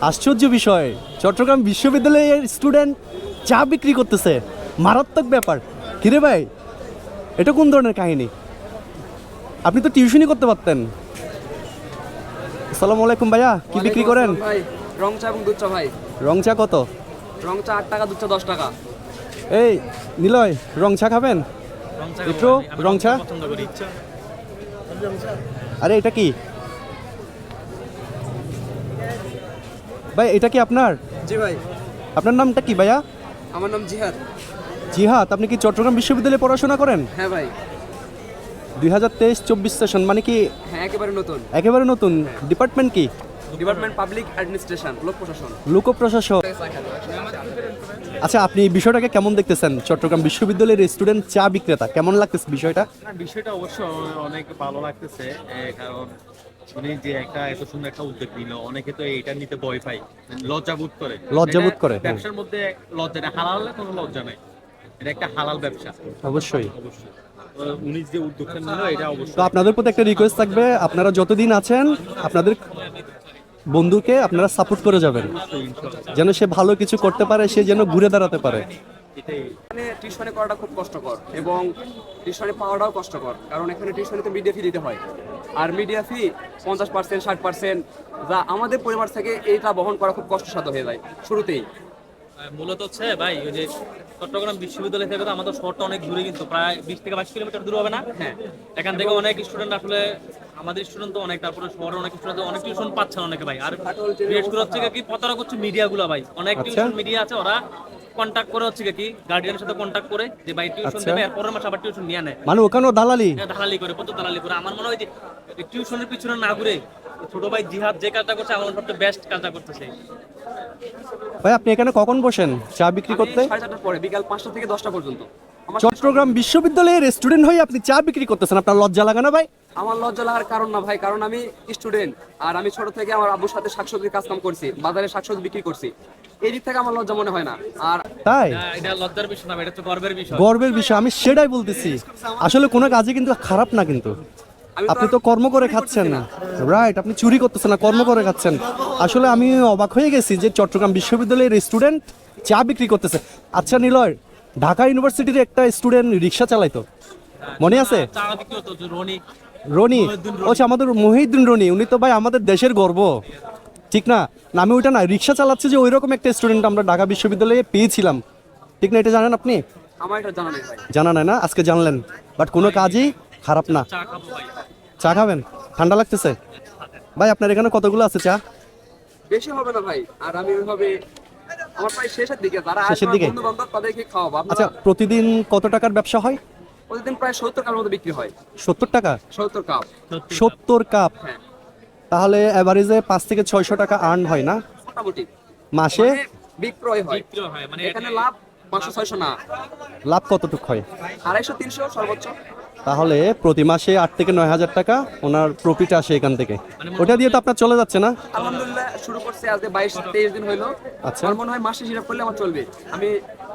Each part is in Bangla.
আশ্চর্য বিষয় চট্টগ্রাম বিশ্ববিদ্যালয়ের স্টুডেন্ট চা বিক্রি করতেছে। মারাত্মক ব্যাপার। কিরে ভাই এটা কোন ধরনের কাহিনী? আপনি তো টিউশনই করতে পারতেন। আসসালামু আলাইকুম ভাইয়া কি বিক্রি করেন? ভাই রং চা এবং দুধ চা ভাই। রং চা কত? রং চা আট টাকা দুধ চা দশ টাকা। এই নিলয় রং চা খাবেন? একটু রং চা আরে এটা কি? ভাই এটা কি আপনার? জি ভাই। আপনার নামটা কি ভাইয়া? আমার নাম জিহাদ। জিহাদ আপনি কি চট্টগ্রাম বিশ্ববিদ্যালয়ে পড়াশোনা করেন? হ্যাঁ ভাই। দুই হাজার তেইশ চব্বিশ সেশন মানে কি হ্যাঁ একেবারে নতুন। একেবারে নতুন? ডিপার্টমেন্ট কি? ডিপার্টমেন্ট পাবলিক অ্যাডমিনিস্ট্রেশন লোক প্রশাসন। লোক প্রশাসক আচ্ছা আপনি এই বিষয়টাকে কেমন দেখতেছেন? চট্টগ্রাম বিশ্ববিদ্যালয়ের স্টুডেন্ট চা বিক্রেতা কেমন লাগতেছে বিষয়টা? বিষয়টা অবশ্য অনেক ভালো লাগতেছে কারণ উনি যে একটা এত সুন্দর একটা উদ্যোগ নিল অনেকে তো এটা নিতে ভয় পায় লজ্জাবোধ করে। লজ্জাবোধ করে, হ্যাঁ। ব্যবসার মধ্যে লজ্জা নেই হালাল কোনো লজ্জা নাই এটা একটা হালাল ব্যবসা। অবশ্যই। অবশ্যই। উনি যে উদ্যোগটা নিল এটা তো অবশ্যই আপনাদের প্রতি একটা রিকোয়েস্ট থাকবে আপনারা যতদিন আছেন আপনাদের বন্ধুকে আপনারা সাপোর্ট করে যাবেন। যেন সে ভালো কিছু করতে পারে সে যেন ঘুরে দাঁড়াতে পারে। এটাই এখানে টিউশনে করাটা খুব কষ্টকর এবং টিউশনে পাওয়াটাও কষ্টকর কারণ এখানে টিউশনিতে মিডিয়া ফি দিতে হয়। আর মিডিয়া ফি পঞ্চাশ পার্সেন্ট ষাট পার্সেন্ট যা আমাদের পরিবার থেকে এইটা বহন করা খুব কষ্টসাধ্য হয়ে যায় শুরুতেই। মূলত হচ্ছে ভাই ওই যে চট্টগ্রাম বিশ্ববিদ্যালয় থেকে তো আমাদের শহরটা অনেক দূরে কিন্তু প্রায় বিশ থেকে বাইশ কিলোমিটার দূর হবে না? হ্যাঁ। এখান থেকে অনেক স্টুডেন্ট আসলে আমাদের স্টুডেন্ট তো অনেক তারপরে শহরে অনেক স্টুডেন্ট অনেক টিউশন পাচ্ছে অনেকে ভাই। আর বিশেষ করে হচ্ছে কি প্রতারক হচ্ছে ভাই। অনেক টিউশন মিডিয়া আছে ওরা কন্ট্যাক্ট করে হচ্ছে কি গার্ডিয়ানের সাথে কন্ট্যাক্ট করে যে ভাই টিউশন আচ্ছা। দেবে আর পরের মাসে আবার টিউশন নিয়ে নেয় মানে ওখানেও দালালি? হ্যাঁ, দালালি করে কত দালালি করে। আমার মনে হয় যে টিউশনের পিছনে না ঘুরে ছোট ভাই জিহাদ যে কাজটা করছে আমার মনে হয় সবচেয়ে বেস্ট কাজটা করতেছে। ভাই আপনি এখানে কখন বসেন? চা বিক্রি করতে? পরে বিকাল পাঁচটা থেকে দশটা পর্যন্ত। চট্টগ্রাম বিশ্ববিদ্যালয়ের স্টুডেন্ট হয়ে আপনি চা বিক্রি করতেছেন। আপনার লজ্জা লাগে না ভাই? আমার লজ্জা লাগার কারণ না ভাই কারণ আমি স্টুডেন্ট আর আমি ছোট থেকে আমার আব্বুর সাথে শাকসবজির কাজ কাম করছি বাজারে শাকসবজি বিক্রি করছি। এই দিক থেকে আমার লজ্জা মনে হয় না। আর তাই? এটা লজ্জার বিষয় না এটা হচ্ছে গর্বের বিষয়। গর্বের বিষয় আমি সেটাই বলতেছি। আসলে কোনো কাজে কিন্তু খারাপ না কিন্তু। আপনি তো কর্ম করে খাচ্ছেন না। রাইট আপনি চুরি করতেছেন না কর্ম করে খাচ্ছেন। আসলে আমি অবাক হয়ে গেছি যে চট্টগ্রাম বিশ্ববিদ্যালয়ের স্টুডেন্ট চা বিক্রি করতেছে। আচ্ছা নিলয় ঢাকা ইউনিভার্সিটির একটা স্টুডেন্ট রিক্সা চালাইতো। মনে আছে? রনি ও আমাদের মহিউদ্দিন রনি উনি তো ভাই আমাদের দেশের গর্ব। ঠিক না? না, আমি ওইটা না রিক্সা চালাচ্ছে যে ওই রকম একটা স্টুডেন্ট আমরা ঢাকা বিশ্ববিদ্যালয়ে পেয়েছিলাম। ঠিক না এটা জানেন আপনি? জানা নেই না? আজকে জানলেন। বাট কোনো কাজই খারাপ না। চা খাবেন? ঠান্ডা লাগতেছে? ভাই আপনার এখানে কতগুলো আছে চা? বেশি হবে না ভাই। আর আমি ওইভাবে আমার প্রায় শেষের দিকে যারা শেষের দিকে? বন্ধু বান্ধব তাদেরকে খাওয়াবো। আচ্ছা প্রতিদিন কত টাকার ব্যবসা হয়? প্রতিদিন প্রায় সত্তর কাপ মতো বিক্রি হয়। সত্তর টাকা? সত্তর কাপ। সত্তর কাপ? হ্যাঁ। তাহলে অ্যাভারেজে পাঁচ থেকে ছয়শো টাকা আর্ন হয় না? মোটামুটি। মাসে? মানে বিক্রয় হয়। হয় মানে এখানে লাভ পাঁচশো ছয়শো না। লাভ কতটুক হয়? আড়াইশো তিনশো সর্বোচ্চ। তাহলে প্রতি মাসে আট থেকে নয় হাজার টাকা ওনার প্রফিট আসে এখান থেকে। ওটা দিয়ে তো আপনার চলে যাচ্ছে না? আলহামদুলিল্লাহ শুরু করছে আজকে বাইশ তেইশ দিন হইল। আচ্ছা। আমার মনে হয় মাসে হিসাব করলে আমার চলবে। আমি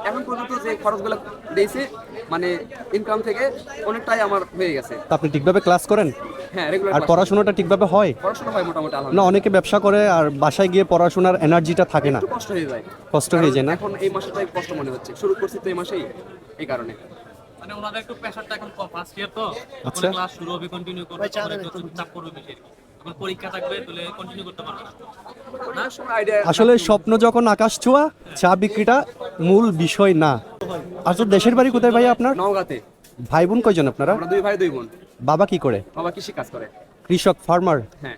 এখন পর্যন্ত যে খরচগুলো দিয়েছি মানে ইনকাম থেকে অনেকটাই আমার হয়ে গেছে। তা আপনি ঠিকভাবে ক্লাস করেন? হ্যাঁ রেগুলার আর পড়াশোনাটা ঠিকভাবে হয়? পড়াশোনা হয় মোটামুটি না আলহামদুলিল্লাহ অনেকে ব্যবসা করে আর বাসায় গিয়ে পড়াশোনার এনার্জিটা থাকে না। একটু কষ্ট হয়ে যায়। কষ্ট হয়ে যায় না? এখন এই মাসটাই কষ্ট মনে হচ্ছে। শুরু করছি তো এই মাসেই এই কারণে। মানে ওনাদের একটু প্রেশারটা এখন ফার্স্ট ইয়ার তো আচ্ছা। ক্লাস শুরু হবে কন্টিনিউ করবে একটু চাপ করবে বেশি। এখন পরীক্ষা থাকবে তাহলে কন্টিনিউ করতে পারবে। না। আইডিয়া আসলে স্বপ্ন যখন আকাশ ছোঁয়া চা বিক্রিটা মূল বিষয় না। আসলে দেশের বাড়ি কোথায় ভাই আপনার? নওগাঁতে। ভাই বোন কয়জন আপনারা? আমরা দুই ভাই দুই বোন। বাবা কি করে? বাবা কৃষি কাজ করে। কৃষক ফার্মার হ্যাঁ।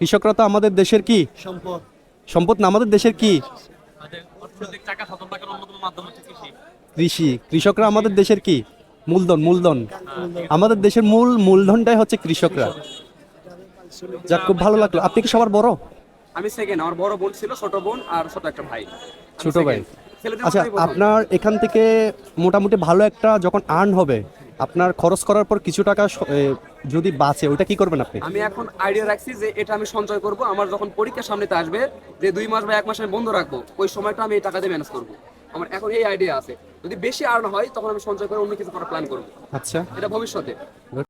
কৃষকরা তো আমাদের দেশের কি? সম্পদ। সম্পদ না আমাদের দেশের কি? অর্থনৈতিক চাকা সতন থাকার অন্যতম মাধ্যম হচ্ছে কৃষি। কৃষি। কৃষকরা আমাদের দেশের কি? মূলধন মূলধন। আমাদের দেশের মূল মূলধনটাই হচ্ছে কৃষকরা। যাক খুব ভালো লাগল। আপনি কি সবার বড়? আমি সেকেন্ড আমার বড় বোন ছিল ছোট বোন আর ছোট একটা ভাই। ছোট ভাই। আচ্ছা আপনার এখান থেকে মোটামুটি ভালো একটা যখন আর্ন হবে আপনার খরচ করার পর কিছু টাকা যদি বাঁচে ওইটা কি করবেন আপনি? আমি এখন আইডিয়া রাখছি যে এটা আমি সঞ্চয় করব। আমার যখন পরীক্ষা সামনেতে আসবে যে দুই মাস বা এক মাস আমি বন্ধ রাখব ওই সময়টা আমি এই টাকা দিয়ে ম্যানেজ করব। আমার এখন এই আইডিয়া আছে। যদি বেশি আর্ন হয় তখন আমি সঞ্চয় করে অন্য কিছু করার প্ল্যান করব। আচ্ছা। এটা ভবিষ্যতে।